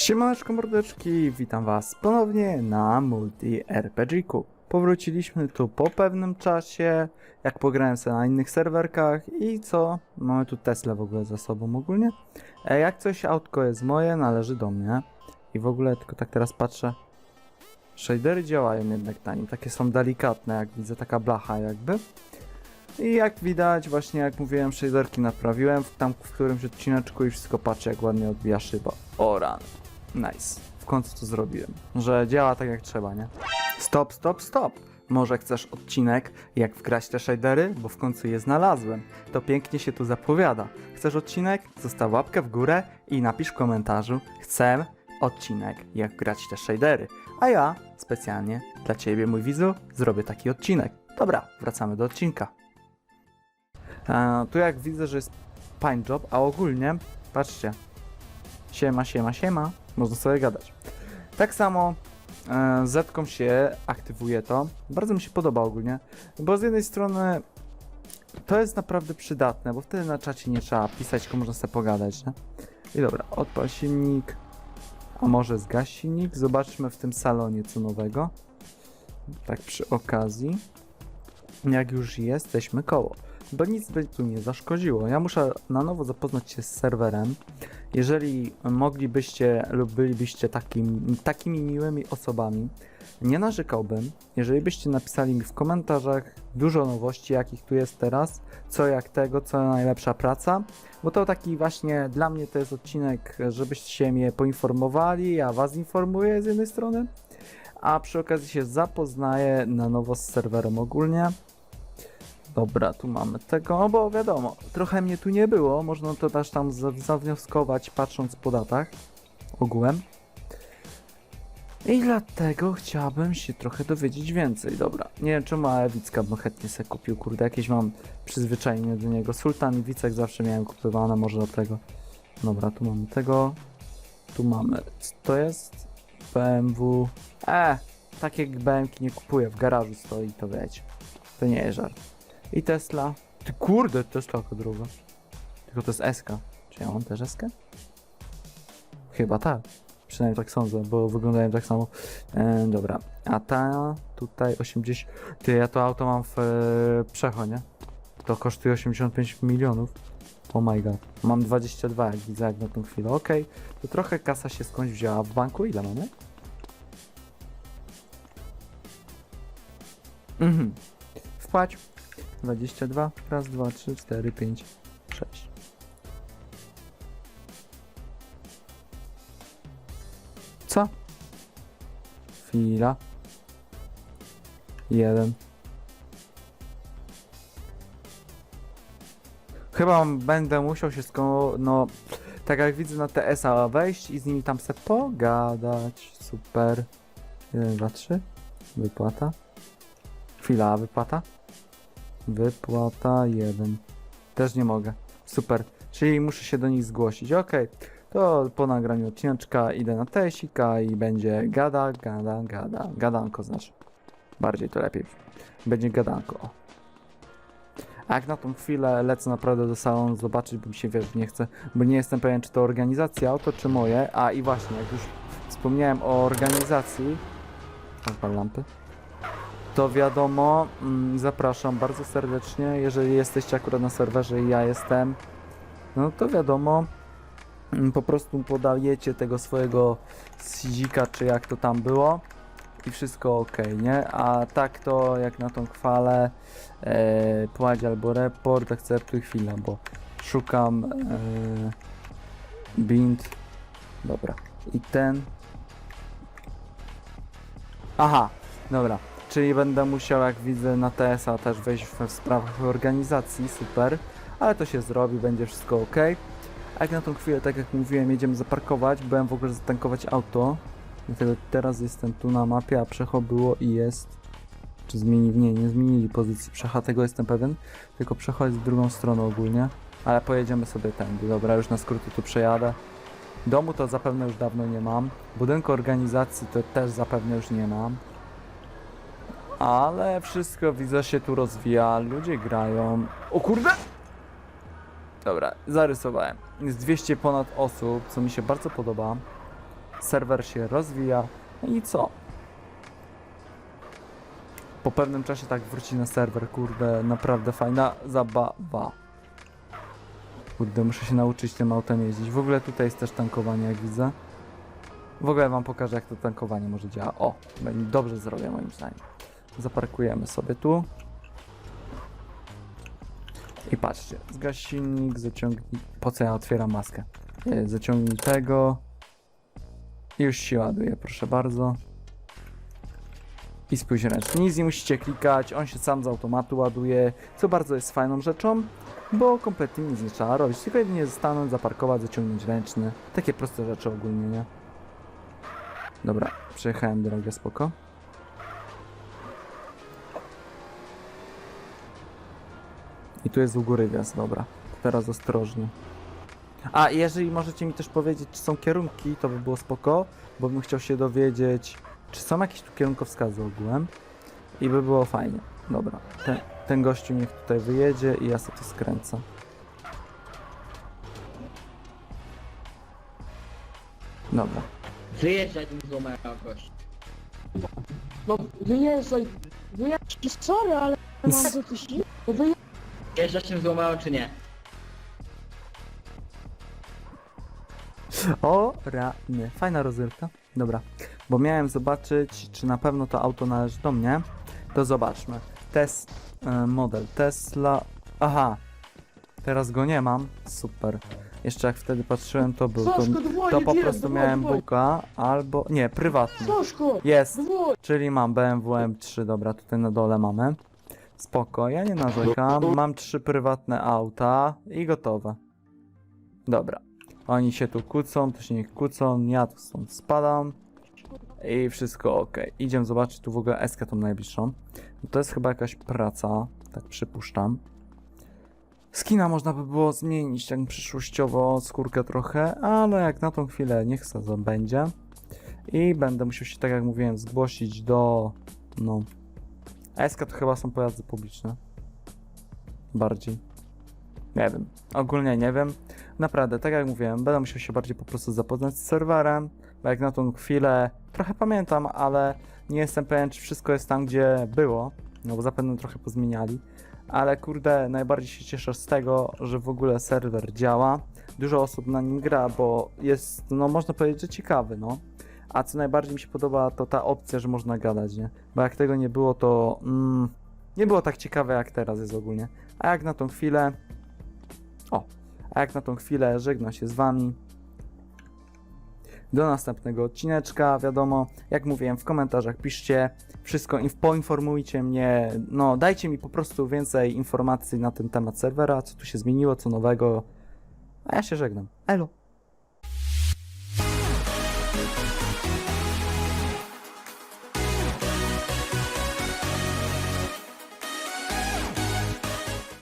Siemaneczko mordeczki, witam was ponownie na Multi RPGku. Powróciliśmy tu po pewnym czasie, jak pograłem sobie na innych serwerkach i co? Mamy tu Tesla w ogóle za sobą ogólnie. E, jak coś autko jest moje, należy do mnie. I w ogóle tylko tak teraz patrzę. Shadery działają jednak na nim, takie są delikatne, jak widzę, taka blacha jakby. I jak widać, właśnie jak mówiłem, shaderki naprawiłem w tam w którymś odcineczku i wszystko patrzę jak ładnie odbija szyba. O rany. Nice. W końcu to zrobiłem. Że działa tak jak trzeba, nie? Stop, stop, stop. Może chcesz odcinek, jak wgrać te shadery? Bo w końcu je znalazłem. To pięknie się tu zapowiada. Chcesz odcinek? Zostaw łapkę w górę i napisz w komentarzu Chcę odcinek, jak wgrać te shadery. A ja specjalnie dla Ciebie, mój widzu, zrobię taki odcinek. Dobra, wracamy do odcinka. E, tu jak widzę, że jest paint job, a ogólnie, patrzcie, siema, siema, siema, można sobie gadać. Tak samo e, Z się aktywuje to. Bardzo mi się podoba ogólnie, bo z jednej strony to jest naprawdę przydatne, bo wtedy na czacie nie trzeba pisać, tylko można sobie pogadać, nie? I dobra, odpal silnik, a może zgaś silnik, zobaczmy w tym salonie co nowego. Tak przy okazji, jak już jesteśmy koło bo nic by tu nie zaszkodziło. Ja muszę na nowo zapoznać się z serwerem. Jeżeli moglibyście lub bylibyście takim, takimi miłymi osobami, nie narzekałbym, jeżeli byście napisali mi w komentarzach dużo nowości, jakich tu jest teraz, co jak tego, co najlepsza praca, bo to taki właśnie dla mnie to jest odcinek, żebyście mnie poinformowali, ja was informuję z jednej strony, a przy okazji się zapoznaję na nowo z serwerem ogólnie. Dobra, tu mamy tego, no bo wiadomo, trochę mnie tu nie było, można to też tam za- zawnioskować patrząc po datach ogółem. I dlatego chciałbym się trochę dowiedzieć więcej, dobra. Nie wiem, czy ma Ewicka bym chętnie sobie kupił, kurde, jakieś mam przyzwyczajenie do niego. Sultan i Wicek zawsze miałem kupowane, może do tego. Dobra, tu mamy tego. Tu mamy, co to jest? BMW. E, takie BMki nie kupuję, w garażu stoi, to wiecie. To nie jest żart. I Tesla. Ty kurde, Tesla jaka droga. Tylko to jest SK. Czy ja mam też SK? Chyba tak. Przynajmniej tak sądzę, bo wyglądają tak samo. E, dobra. A ta tutaj 80. Ty, ja to auto mam w e, Przecho, nie? To kosztuje 85 milionów. Oh my god. Mam 22, jak widzę, jak na tą chwilę. Okej. To trochę kasa się skądś wzięła. W banku ile mamy? Mhm. Wpłać. 22, raz, dwa, trzy, cztery, pięć, sześć. Co? Chwila. Jeden. Chyba będę musiał się sko... no... Tak jak widzę na TSA wejść i z nimi tam se pogadać. Super. 1, 2, 3. Wypłata. Chwila, wypłata. Wypłata 1. Też nie mogę. Super. Czyli muszę się do nich zgłosić. Okej. To po nagraniu odcineczka idę na tesika i będzie gada, gada, gada. Gadanko znaczy. Bardziej to lepiej. Będzie gadanko. O. A jak na tą chwilę lecę naprawdę do salonu zobaczyć, bo mi się wiesz, nie chcę, bo nie jestem pewien, czy to organizacja auto, czy moje. A i właśnie, jak już wspomniałem o organizacji. Odpal lampy to wiadomo, mm, zapraszam bardzo serdecznie. Jeżeli jesteście akurat na serwerze i ja jestem, no to wiadomo, mm, po prostu podajecie tego swojego sizika, czy jak to tam było i wszystko ok, nie? A tak to jak na tą chwalę e, płać albo report, akceptuj chwilę, bo szukam e, bind, dobra, i ten, aha, dobra, Czyli będę musiał, jak widzę, na TSA też wejść w sprawach organizacji, super. Ale to się zrobi, będzie wszystko ok. A jak na tą chwilę, tak jak mówiłem, jedziemy zaparkować, byłem w ogóle zatankować auto. Dlatego teraz jestem tu na mapie, a przecho było i jest... Czy zmienili? Nie, nie zmienili pozycji przecha, tego jestem pewien. Tylko przecho jest w drugą stronę ogólnie. Ale pojedziemy sobie tędy. Dobra, już na skróty tu przejadę. Domu to zapewne już dawno nie mam. Budynku organizacji to też zapewne już nie mam. Ale wszystko widzę się tu rozwija, ludzie grają. O kurde! Dobra, zarysowałem. Jest 200 ponad osób, co mi się bardzo podoba. serwer się rozwija. No i co? Po pewnym czasie tak wróci na serwer, kurde, naprawdę fajna zabawa. Kurde, muszę się nauczyć tym autem jeździć. W ogóle tutaj jest też tankowanie, jak widzę. W ogóle wam pokażę, jak to tankowanie może działa. O, będzie dobrze zrobię moim zdaniem. Zaparkujemy sobie tu. I patrzcie, zgaś silnik, zaciągnij... Po co ja otwieram maskę? E, Zaciągnij tego. I już się ładuje, proszę bardzo. I spójrz ręcznie. Nic nie musicie klikać, on się sam z automatu ładuje, co bardzo jest fajną rzeczą, bo kompletnie nic nie trzeba robić. Tylko jedynie stanąć, zaparkować, zaciągnąć ręczny. Takie proste rzeczy ogólnie, nie? Dobra, przejechałem drogę, spoko. I tu jest u góry wjazd, dobra. Teraz ostrożnie. A, i jeżeli możecie mi też powiedzieć, czy są kierunki, to by było spoko, bo bym chciał się dowiedzieć, czy są jakieś tu kierunkowskazy ogółem i by było fajnie. Dobra, ten, ten gościu niech tutaj wyjedzie i ja sobie to skręcę. Dobra. Wyjeżdżaj tym złomera gość. No wyjeżdżaj, wyjeżdżaj, sorry, ale mam za. No wyjeżdżaj. Wjeżdżasz tym złomera czy nie? O, rany. Fajna rozrywka. Dobra, bo miałem zobaczyć, czy na pewno to auto należy do mnie. To zobaczmy. Tes e, model Tesla. Aha, teraz go nie mam. Super. Jeszcze jak wtedy patrzyłem, to był. To, Saszko, dwoje, to po prostu dwoje, miałem dwoje. buka albo. Nie, prywatny. Saszko, Jest. dwoje. Czyli mam BMW M3, dobra, tutaj na dole mamy. Spoko, ja nie narzekam. Mam trzy prywatne auta i gotowe. Dobra. Oni się tu kłócą, to się nie kłócą, ja tu stąd spadam. I wszystko ok. Idziemy zobaczyć tu w ogóle eskę tą najbliższą. To jest chyba jakaś praca, tak przypuszczam. Skina można by było zmienić tak przyszłościowo, skórkę trochę, ale jak na tą chwilę niech se to będzie. I będę musiał się, tak jak mówiłem, zgłosić do. No. SK to chyba są pojazdy publiczne. Bardziej. Nie wiem. Ogólnie nie wiem. Naprawdę, tak jak mówiłem, będę musiał się bardziej po prostu zapoznać z serwerem, bo jak na tą chwilę trochę pamiętam, ale nie jestem pewien, czy wszystko jest tam, gdzie było. No bo zapewne trochę pozmieniali. Ale kurde, najbardziej się cieszę z tego, że w ogóle serwer działa. Dużo osób na nim gra, bo jest, no można powiedzieć, że ciekawy, no. A co najbardziej mi się podoba, to ta opcja, że można gadać, nie? Bo jak tego nie było, to mm, nie było tak ciekawe, jak teraz jest ogólnie. A jak na tą chwilę. O, a jak na tą chwilę żegnam się z wami. Do następnego odcineczka, wiadomo, jak mówiłem w komentarzach, piszcie wszystko, inf- poinformujcie mnie, no dajcie mi po prostu więcej informacji na ten temat serwera, co tu się zmieniło, co nowego. A ja się żegnam. Elo.